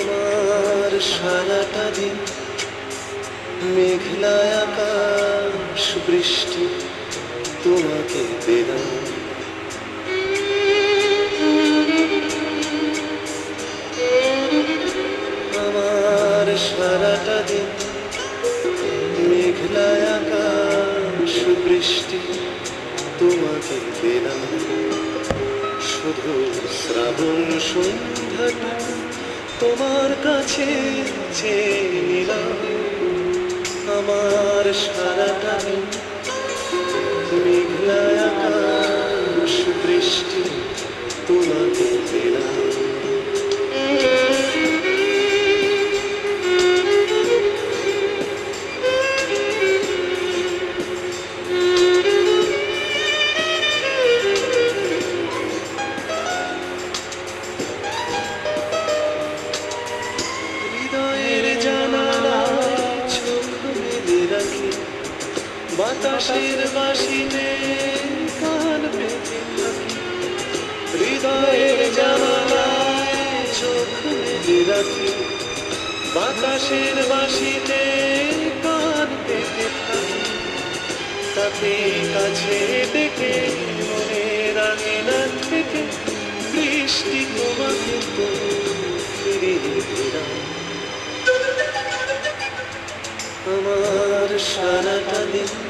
আমার সারাটা দিন। মেঘলা আকাশ, বৃষ্টি, তোমাকে পেলাম। আমার সারাটা দিন। মেঘলা আকাশ, বৃষ্টি, তোমাকে পেলাম। শুধু শ্রাবণ সন্ধ্যাটা তোমার কাছে আমার সারাটা মেঘলা আকাশ বৃষ্টি বাতাসের বাসিতে কান পেতে থাকি। হৃদয়ের বাতাসের বাসিতে কান পেতে থাকি। তাকে কাছে ডেকে মনের আঙিনা থেকে বৃষ্টি তোমাকে তো আমার সারাটা দিন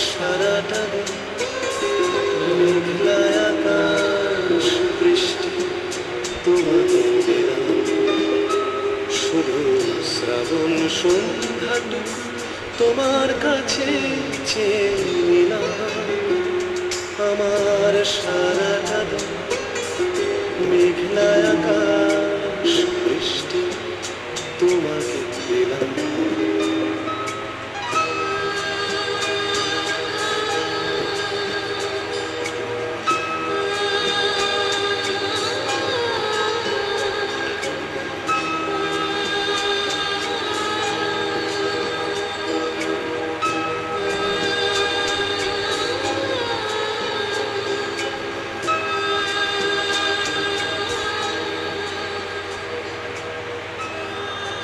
সারাটা মেঘলা আকাশ বৃষ্টি তোমাকে শুধু শ্রাবণ সন্ধ্যাটুকু তোমার কাছে চেয়ে আমার সারাটা